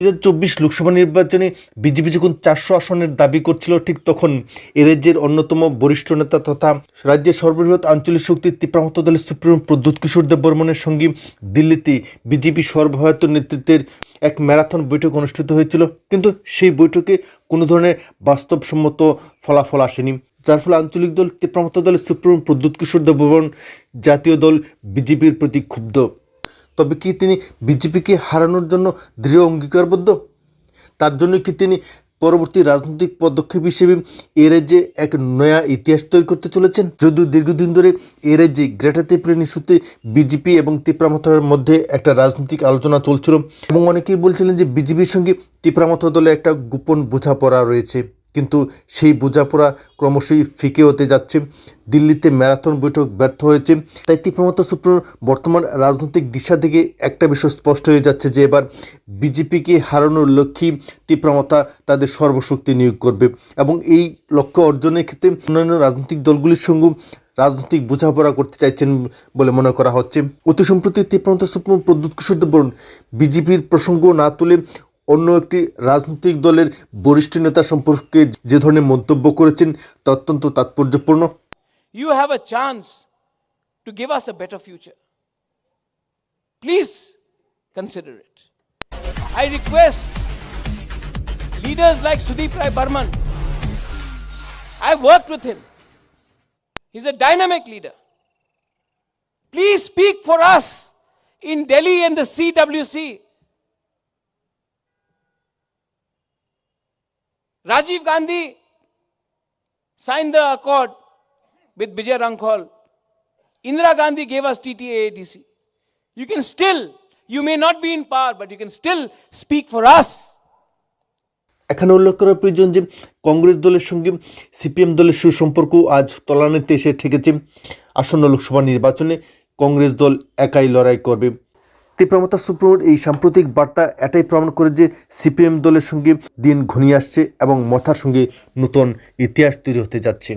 দু চব্বিশ লোকসভা নির্বাচনে বিজেপি যখন চারশো আসনের দাবি করছিল, ঠিক তখন এ রাজ্যের অন্যতম বরিষ্ঠ নেতা তথা রাজ্যের সর্ববৃহৎ আঞ্চলিক শক্তি তীব্রামত দলের সুপ্রিম প্রদ্যুৎ কিশোর দেব বর্মনের সঙ্গে দিল্লিতে বিজেপি সর্বভারত নেতৃত্বের এক ম্যারাথন বৈঠক অনুষ্ঠিত হয়েছিল। কিন্তু সেই বৈঠকে কোনো ধরনের বাস্তবসম্মত ফলাফল আসেনি। যার ফলে আঞ্চলিক দল তীব্রামত দলের সুপ্রিম প্রদ্যুৎ কিশোর দেব বর্মন জাতীয় দল বিজেপির প্রতি ক্ষুব্ধ। তবে কি তিনি বিজেপিকে হারানোর জন্য দৃঢ় অঙ্গীকারবদ্ধ? তার জন্য কি তিনি পরবর্তী রাজনৈতিক পদক্ষেপ হিসেবে এ রাজ্যে এক নয়া ইতিহাস তৈরি করতে চলেছেন? যদিও দীর্ঘদিন ধরে এ রাজ্যে গ্রেটার ত্রিপুরা ইস্যুতে বিজেপি এবং ত্রিপুরামথার মধ্যে একটা রাজনৈতিক আলোচনা চলছিল এবং অনেকেই বলছিলেন যে বিজেপির সঙ্গে ত্রিপুরামথা দলে একটা গোপন বোঝাপড়া রয়েছে। কিন্তু সেই বোঝাপড়া ক্রমশই ফিকে হতে যাচ্ছে। দিল্লিতে ম্যারাথন বৈঠক ব্যর্থ হয়েছে। তাই তীব্রমত সুপ্রিম বর্তমান রাজনৈতিক দিশা থেকে একটা বিষয় স্পষ্ট হয়ে যাচ্ছে যে এবার বিজেপিকে হারানোর লক্ষ্যেই তীব্রমতা তাদের সর্বশক্তি নিয়োগ করবে এবং এই লক্ষ্য অর্জনের ক্ষেত্রে অন্যান্য রাজনৈতিক দলগুলির সঙ্গে রাজনৈতিক বোঝাপড়া করতে চাইছেন বলে মনে করা হচ্ছে। অতি সম্প্রতি তীব্রমত সুপ্রিম প্রদ্যুৎ কিশোর দেব বিজেপির প্রসঙ্গ না তুলে অন্য একটি রাজনৈতিক দলের বরিষ্ঠ নেতা সম্পর্কে যে ধরনের মন্তব্য করেছেন তা অত্যন্ত তাৎপর্যপূর্ণ You have a chance to give us a better future. Please consider it. I request leaders like Sudeep Rai Burman. I've worked with him. He's a dynamic leader. Please speak for us in Delhi and the CWC. Rajiv Gandhi signed the accord with Vijay Rankhol. Indira Gandhi gave us TTA ADC. You can still, you may not be in power, but you can still speak for us. এখানে উল্লেখ করা প্রয়োজন যে কংগ্রেস দলের সঙ্গে CPM দলের সুসম্পর্ক আজ তলানিতে এসে ঠেকেছে আসন্ন লোকসভা নির্বাচনে কংগ্রেস দল একাই লড়াই করবে তীব্রমতা সুপ্রিমোর এই সাম্প্রতিক বার্তা এটাই প্রমাণ করে যে সিপিএম দলের সঙ্গে দিন ঘনিয়ে আসছে এবং মথার সঙ্গে নতুন ইতিহাস তৈরি হতে যাচ্ছে।